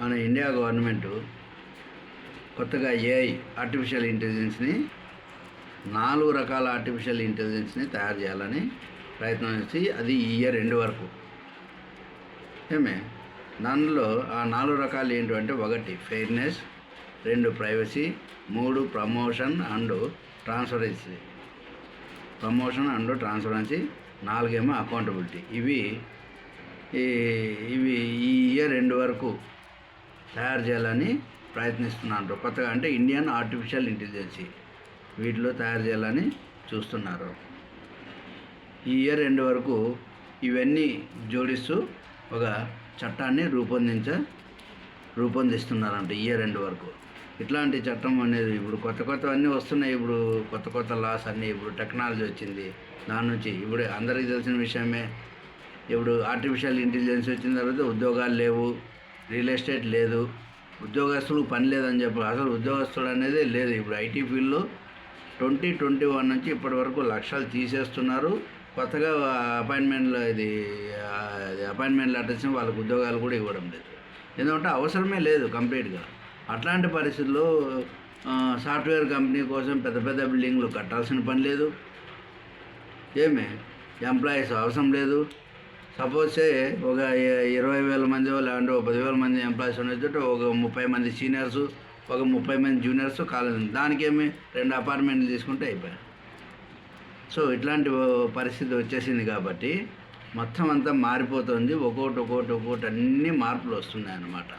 మన India government కొత్తగా AI artificial ఇంటెలిజెన్స్ని నాలుగు రకాల ఆర్టిఫిషియల్ ఇంటెలిజెన్స్ని తయారు చేయాలని ప్రయత్నం చేసి అది ఈ ఇయర్ ఎండ్ వరకు. ఏమే? దానిలో ఆ నాలుగు రకాలు ఏంటంటే ఒకటి ఫెయిర్నెస్ రెండు ప్రైవసీ మూడు promotion and transparency promotion and transparency నాలుగేమో accountability ఇవి ఇవి ఈ ఇయర్ ఎండ్ వరకు తయారు చేయాలని ప్రయత్నిస్తున్నారు కొత్తగా అంటే ఇండియన్ ఆర్టిఫిషియల్ ఇంటెలిజెన్సీ వీటిలో తయారు చేయాలని చూస్తున్నారు. ఈ ఇయర్ ఎండ్ వరకు ఇవన్నీ జోడిస్తూ ఒక చట్టాన్ని రూపొందించ రూపొందిస్తున్నారంట ఇయర్ ఎండ్ వరకు. ఇట్లాంటి చట్టం అనేది ఇప్పుడు కొత్త కొత్తవన్నీ వస్తున్నాయి. ఇప్పుడు కొత్త కొత్త లాస్ అన్నీ ఇప్పుడు టెక్నాలజీ వచ్చింది. దాని నుంచి ఇప్పుడు అందరికీ తెలిసిన విషయమే. ఇప్పుడు ఆర్టిఫిషియల్ ఇంటెలిజెన్స్ వచ్చిన తర్వాత ఉద్యోగాలు లేవు. రియల్ ఎస్టేట్ లేదు. ఉద్యోగస్తులు పని లేదని చెప్పి అసలు ఉద్యోగస్తులు అనేది లేదు. ఇప్పుడు ఐటీ ఫీల్డ్లో ట్వంటీ ట్వంటీ వన్ నుంచి ఇప్పటి వరకు లక్షలు తీసేస్తున్నారు. కొత్తగా అపాయింట్మెంట్లు ఇది అపాయింట్మెంట్ లెటర్స్ వాళ్ళకి ఉద్యోగాలు కూడా ఇవ్వడం లేదు. ఎందుకంటే అవసరమే లేదు కంప్లీట్గా. అట్లాంటి పరిస్థితుల్లో సాఫ్ట్వేర్ కంపెనీ కోసం పెద్ద పెద్ద బిల్డింగ్లు కట్టాల్సిన పని లేదు. ఏమే? ఎంప్లాయీస్ అవసరం లేదు. సపోజ్ ఒక ఇరవై వేల మంది లేదంటే ఒక పదివేల మంది ఎంప్లాయీస్ ఉన్నట్టు ఒక ముప్పై మంది సీనియర్స్ ఒక ముప్పై మంది జూనియర్స్ కాలేజ్ దానికేమి రెండు అపార్ట్మెంట్లు తీసుకుంటే అయిపోయాయి. సో ఇట్లాంటి పరిస్థితి వచ్చేసింది కాబట్టి మొత్తం అంతా మారిపోతుంది. ఒక్కోటి ఒక్కోటి ఒక్కోటి అన్ని మార్పులు వస్తున్నాయి అన్నమాట